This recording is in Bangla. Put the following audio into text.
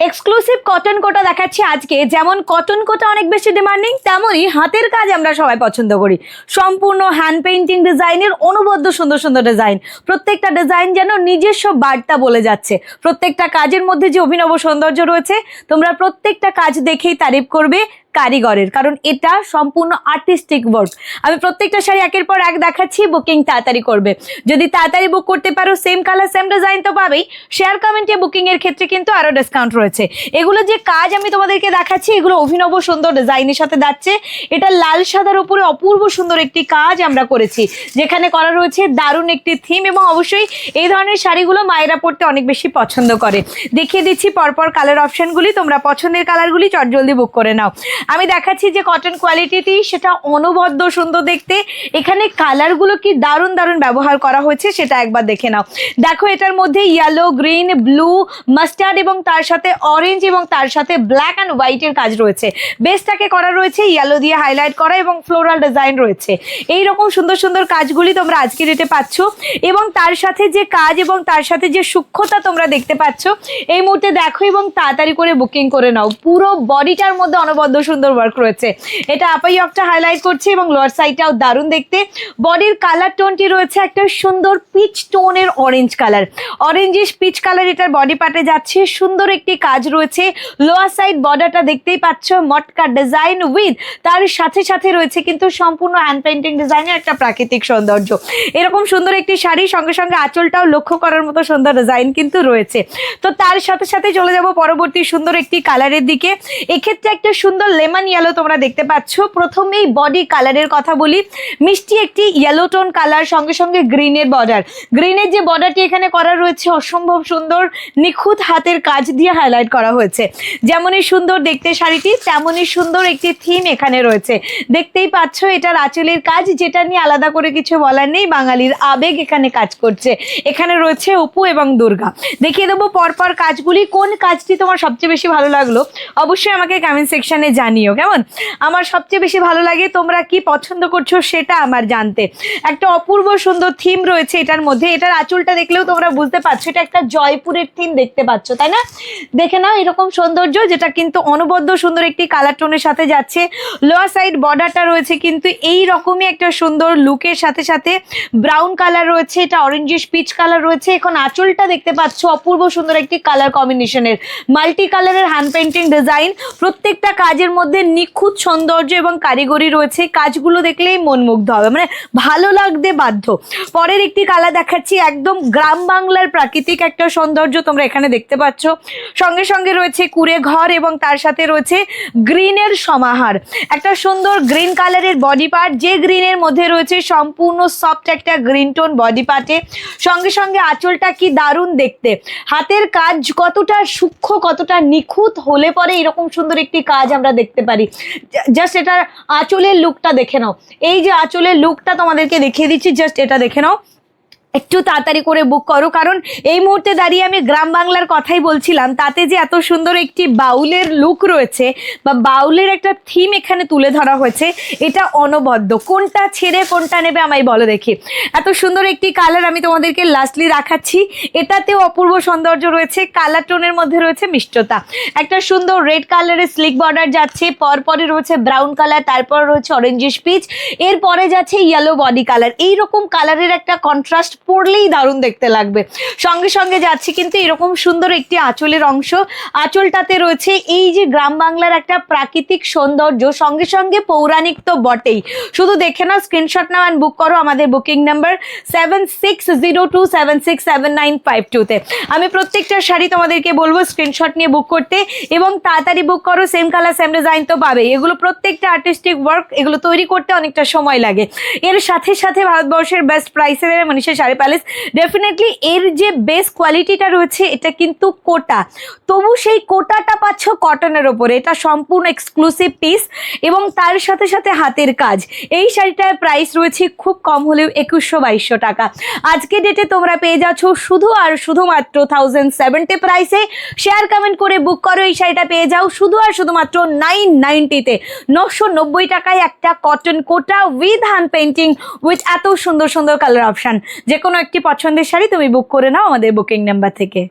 এক্সক্লুসিভ কটন কোটা দেখাচ্ছি আজকে। যেমন কটন কোটা অনেক বেশি ডিমান্ডিং তেমনই হাতের কাজ আমরা সবাই পছন্দ করি। সম্পূর্ণ হ্যান্ড পেইন্টিং ডিজাইনের অনুবদ্ধ সুন্দর সুন্দর ডিজাইন প্রত্যেকটা ডিজাইন যেন নিজস্ব বার্তা বলে যাচ্ছে। প্রত্যেকটা কাজের মধ্যে যে অভিনব সৌন্দর্য রয়েছে, তোমরা প্রত্যেকটা কাজ দেখেই তারিফ করবে। কারিগরের, কারণ এটা সম্পূর্ণ আর্টিস্টিক ওয়ার্ক আমি প্রত্যেকটা শাড়ি একের পর এক দেখাচ্ছি বুকিং তাড়াতাড়ি করবে। যদি তাড়াতাড়ি বুক করতে পারো সেম কালার সেম ডিজাইন তো পাবেই। শেয়ার কমেন্টে বুকিং এর ক্ষেত্রে কিন্তু আরও ডিসকাউন্ট রয়েছে। এগুলো যে কাজ আমি তোমাদেরকে দেখাচ্ছি, এগুলো অভিনব সুন্দর ডিজাইনের সাথে যাচ্ছে। এটা লাল সাদার উপরে অপূর্ব সুন্দর একটি কাজ আমরা করেছি, যেখানে করা রয়েছে দারুণ একটি থিম এবং অবশ্যই এই ধরনের শাড়িগুলো মায়েরা পরতে অনেক বেশি পছন্দ করে। দেখিয়ে দিচ্ছি পরপর কালার অপশনগুলি তোমরা পছন্দের কালারগুলি চটজলদি বুক করে নাও। আমি দেখাচ্ছি যে কটন কোয়ালিটিটি সেটা অনবদ্য সুন্দর দেখতে। এখানে কালারগুলো কি দারুণ দারুণ ব্যবহার করা হয়েছে সেটা একবার দেখে নাও। দেখো এটার মধ্যে ইয়েলো গ্রিন ব্লু মাস্টার্ড এবং তার সাথে অরেঞ্জ এবং তার সাথে ব্ল্যাক অ্যান্ড হোয়াইটের কাজ রয়েছে। বেসটাকে করা রয়েছে ইয়েলো দিয়ে হাইলাইট করা এবং ফ্লোরাল ডিজাইন রয়েছে। এই রকম সুন্দর সুন্দর কাজগুলি তোমরা আজকে রেটে পাচ্ছ এবং তার সাথে যে কাজ এবং তার সাথে যে সূক্ষ্মতা তোমরা দেখতে পাচ্ছ, এই মুহূর্তে দেখো এবং তাড়াতাড়ি করে বুকিং করে নাও। পুরো বডিটার মধ্যে অনবদ্য সুন্দর ওয়ার্ক রয়েছে। এটা আপাই একটা হাইলাইট করছে এবং লোয়ার সাইডটাও দারুণ দেখতে। বডির কালার টোনটি রয়েছে একটা সুন্দর পিচ টোনের orange colour orangish peach colour এটার বডি পার্টে যাচ্ছে। সুন্দর একটি কাজ রয়েছে। লোয়ার সাইড বর্ডারটা দেখতেই পাচ্ছ, মটকা ডিজাইন উইথ তার সাথে সাথে রয়েছে কিন্তু সম্পূর্ণ হ্যান্ড পেন্টিং ডিজাইনের একটা প্রাকৃতিক সৌন্দর্য। এরকম সুন্দর একটি শাড়ি, সঙ্গে সঙ্গে আঁচলটাও লক্ষ্য করার মতো সুন্দর ডিজাইন কিন্তু রয়েছে। তো তার সাথে সাথে চলে যাব পরবর্তী সুন্দর একটি কালারের দিকে। এক্ষেত্রে একটা সুন্দর লেমন ইয়েলো তোমরা দেখতে পাচ্ছ। প্রথমেই বডি কালারের কথা বলি। মিষ্টি একটি ইয়েলো টোন কালার সঙ্গে সঙ্গে গ্রিনের বর্ডার গ্রিনের যে বর্ডারটি এখানে করা রয়েছে, অসম্ভব সুন্দর, নিখুঁত হাতের কাজ দিয়ে হাইলাইট করা হয়েছে। যেমনই সুন্দর দেখতে শাড়িটি, তেমনই সুন্দর একটি থিম এখানে রয়েছে। দেখতেই পাচ্ছ, এটার আঁচলের কাজ, যেটা নিয়ে আলাদা করে কিছু বলার নেই, বাঙালির আবেগ এখানে কাজ করছে। এখানে রয়েছে অপু এবং দুর্গা। দেখিয়ে দেবো পরপর কাজগুলি, কোন কাজটি তোমার সবচেয়ে বেশি ভালো লাগল, অবশ্যই আমাকে কমেন্ট সেকশনে জানিও, কেমন? আমার সবচেয়ে বেশি ভালো লাগে তোমরা কি পছন্দ করছ সেটা আমার জানতে। একটা অপূর্ব সুন্দর থিম রয়েছে এটার মধ্যে, এটার আঁচলটা দেখলেও তোমরা বুঝতে পারছ, এটা একটা জয়পুরের থিম দেখতে পাচ্ছ, তাই না? দেখে নাও এরকম সৌন্দর্য, যেটা কিন্তু অনবদ্য সুন্দর একটি কালার টোনের সাথে যাচ্ছে। লোয়ার সাইড বর্ডারটা রয়েছে কিন্তু এই রকমই একটা সুন্দর লুকের সাথে সাথে ব্রাউন কালার রয়েছে, এটা অরেঞ্জিশ পিচ কালার রয়েছে। এখন আঁচলটা দেখতে পাচ্ছ, অপূর্ব সুন্দর একটি কালার কম্বিনেশনের মাল্টি কালারের হ্যান্ড পেন্টিং ডিজাইন প্রত্যেকটা কাজের মধ্যে নিখুঁত সৌন্দর্য এবং কারিগরি রয়েছে কাজগুলো দেখলেই মন মুগ্ধ হবে। মানে ভালো লাগতে বাধ্য। পরের একটি কালা দেখাচ্ছি, একদম গ্রাম বাংলার প্রাকৃতিক একটা সৌন্দর্য তোমরা এখানে দেখতে পাচ্ছ। সঙ্গে সঙ্গে রয়েছে কুড়ে ঘর এবং তার সাথে রয়েছে গ্রিনের সমাহার। একটা সুন্দর গ্রিন কালারের বডি পার্ট, যে গ্রিনের মধ্যে রয়েছে সম্পূর্ণ সফট একটা গ্রিন টোন বডি পার্টে। সঙ্গে সঙ্গে আঁচলটা কি দারুণ দেখতে। হাতের কাজ কতটা সূক্ষ্ম, কতটা নিখুঁত হলে পরে এরকম সুন্দর একটি কাজ আমরা দেখতে পারি। জাস্ট এটার আঁচলের লুকটা দেখে নাও। এই যে আঁচলের লুকটা তোমাদেরকে দেখিয়ে দিচ্ছি জাস্ট এটা দেখে নাও। একটু তাড়াতাড়ি করে বুক করো। কারণ এই মুহূর্তে দাঁড়িয়ে আমি গ্রাম বাংলার কথাই বলছিলাম, তাতে যে এত সুন্দর একটি বাউলের লুক রয়েছে বা বাউলের একটা থিম এখানে তুলে ধরা হয়েছে, এটা অনবদ্য। কোনটা ছেড়ে, কোনটা নেবে আমায় বলো দেখি। এত সুন্দর একটি কালার আমি তোমাদেরকে লাস্টলি রাখাচ্ছি এটাতেও অপূর্ব সৌন্দর্য রয়েছে কালার টোনের মধ্যে রয়েছে মিষ্টতা। একটা সুন্দর রেড কালারের স্লিক বর্ডার যাচ্ছে পরপরে রয়েছে ব্রাউন কালার তারপর রয়েছে অরেঞ্জিশ পিচ এরপরে যাচ্ছে ইয়েলো বডি কালার এইরকম কালারের একটা কন্ট্রাস্ট পরলেই দারুণ দেখতে লাগবে। সঙ্গে সঙ্গে যাচ্ছি কিন্তু এরকম সুন্দর একটি আঁচলের অংশ। আঁচলটাতে রয়েছে এই যে গ্রাম বাংলার একটা প্রাকৃতিক সৌন্দর্য, সঙ্গে সঙ্গে পৌরাণিক তো বটেই। শুধু দেখে নাও স্ক্রিনশট নাও অ্যান্ড বুক করো আমাদের booking number seven six zero two seven six seven nine five টুতে আমি প্রত্যেকটা শাড়ি তোমাদেরকে বলব স্ক্রিনশট নিয়ে বুক করতে এবং তাড়াতাড়ি বুক করো সেম কালার সেম ডিজাইন তো পাবে এগুলো প্রত্যেকটা আর্টিস্টিক ওয়ার্ক এগুলো তৈরি করতে অনেকটা সময় লাগে। এর সাথে সাথে ভারতবর্ষের বেস্ট প্রাইসে দেবে মনীষা শাড়ি প্যালেস ডেফিনেটলি এর যে বেস কোয়ালিটিটা রয়েছে, এটা কিন্তু কোটা। তবু সেই কোটাটা পাচ্ছ কটনের ওপরে। এটা সম্পূর্ণ এক্সক্লুসিভ পিস এবং তার সাথে সাথে হাতের কাজ। এই শাড়িটার প্রাইস রয়েছে খুব কম হলেও একুশশো বাইশশো টাকা। আজকে ডেটে তোমরা পেয়ে যাচ্ছ শুধু আর শুধুমাত্র থাউজেন্ড সেভেন্টি প্রাইসে শেয়ার কমেন্ট করে বুক করো এই শাড়িটা পেয়ে যাও শুধু আর শুধুমাত্র নাইন নাইনটিতে নশো নব্বই টাকায় একটা cotton Kota with hand painting with এত সুন্দর সুন্দর কালার অপশান যে কোনো একটি পছন্দের শাড়ি তুমি বুক করে নাও আমাদের বুকিং নাম্বার থেকে।